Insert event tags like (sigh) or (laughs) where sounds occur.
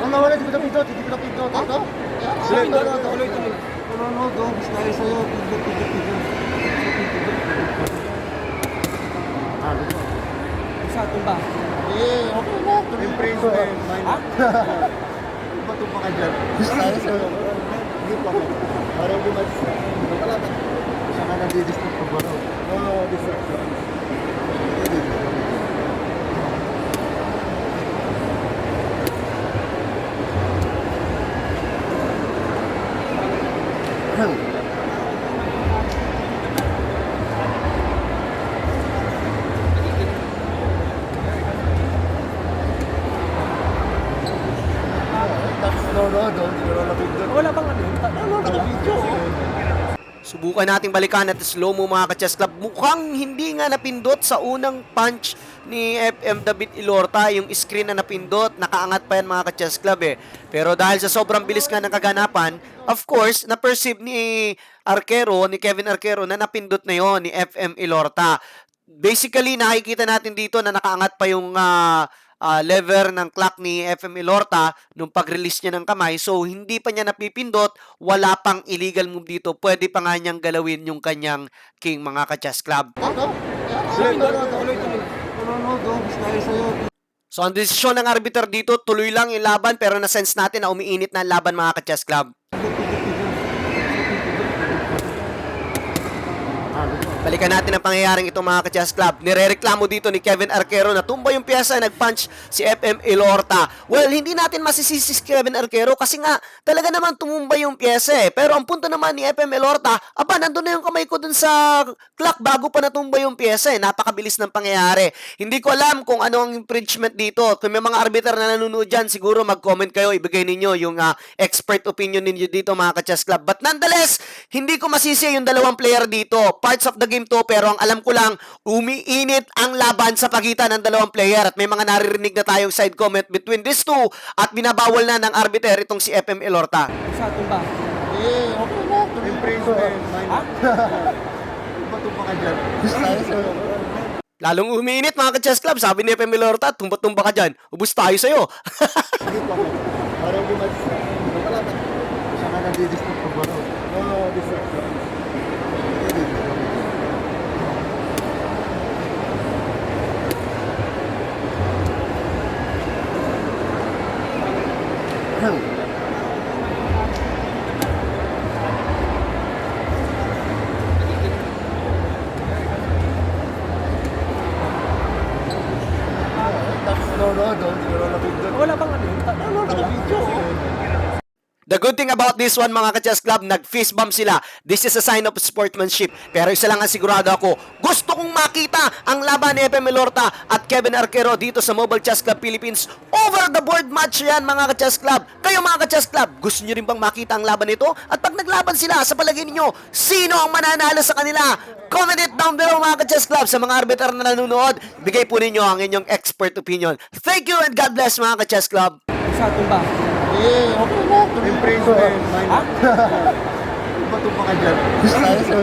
nawala, di ko napindot, hindi ko napindot. Ito? Tuloy, tuloy, tuloy, tuloy. Nanonood, oh, mas sa'yo, pindot, pindot, pindot. Ano? Isa, tumba. Eh, okay na. Yung praise na yun. Ha? (laughs) Ba't tumba ka dyan? Tayo sa'yo. Hindi pa ako. Parang di mas... Isa ka na di-disturb ko ba? Oo, disturb ko. Ko na napindot. Wala bang ano? Nanonood ka video. Subukan nating balikan at slow mo mga ka-chess club. Mukhang hindi nga napindot sa unang punch ni FM David Ilorta. Yung screen na napindot, nakaangat pa yan mga ka-chess club eh. Pero dahil sa sobrang bilis nga ng kaganapan, of course, na-perceive ni Arquero, ni Kevin Arquero na napindot na yon ni FM Ilorta. Basically, nakikita natin dito na nakaangat pa yung ah, ah, lever ng clock ni FM Ilorta nung pag-release niya ng kamay. So, hindi pa niya napipindot, wala pang illegal move dito. Pwede pa nga niyang galawin yung kanyang king mga ka-chess club. So, ang desisyon ng arbiter dito, tuloy lang yung laban pero na-sense natin na umiinit na laban mga ka-chess club. Ah, dito. Balikan natin ang pangyayaring ito mga ka-chess club. Nirereklamo dito ni Kevin Arquero na tumba yung pyesa nag-punch si FM Ilorta. Well, hindi natin masisisi si Kevin Arquero kasi nga talaga naman tumumba yung pyesa eh. Pero ang punto naman ni FM Ilorta, aba, nandun na yung kamay ko dun sa clock bago pa natumba yung pyesa eh. Napakabilis ng pangyayari. Hindi ko alam kung ano ang infringement dito. Kung may mga arbiter na nanonood dyan, siguro mag-comment kayo, ibigay ninyo yung ah, expert opinion ninyo dito mga ka-chess club. But nonetheless, hindi ko masisi yung dalawang player dito. Parts of the game to, pero ang alam ko lang, umiinit ang laban sa pagitan ng dalawang player. At may mga naririnig na tayong side comment between these two at binabawal na ng arbiter itong si FM Elorta. Sa atin ba? Eh, okay na. Tuloy Imprisonment, Ha? Pa ka dyan. Lalong umiinit mga ka-chess club. Sabi ni FM Elorta, tumba-tumba ka dyan. Ubus tayo sa'yo. Hindi pa ka. Parang lumalis na. Wala ka. Siya ka nandidistort pa ba? Oo, distraction. Nanonood, oh. Hindi ko na napindot. Wala bang The good thing about this one mga ka-chess club, nag-fist bump sila. This is a sign of sportsmanship. Pero isa lang ang sigurado ako, gusto kong makita ang laban ni FM Elorta at Kevin Arquero dito sa Mobile Chess Club Philippines. Over the board match yan mga ka-chess club. Kayo mga ka-chess club, gusto nyo rin bang makita ang laban nito? At pag naglaban sila, sa palagay ninyo, sino ang mananalo sa kanila? Comment it down below mga ka-chess club sa mga arbiter na nanonood. Bigay po ninyo ang inyong expert opinion. Thank you and God bless mga ka-chess club. Sa atin ba? Eh, okay na. Tuloy Imprisonment, Ha? Bato pa ka dyan. Gusto tayo.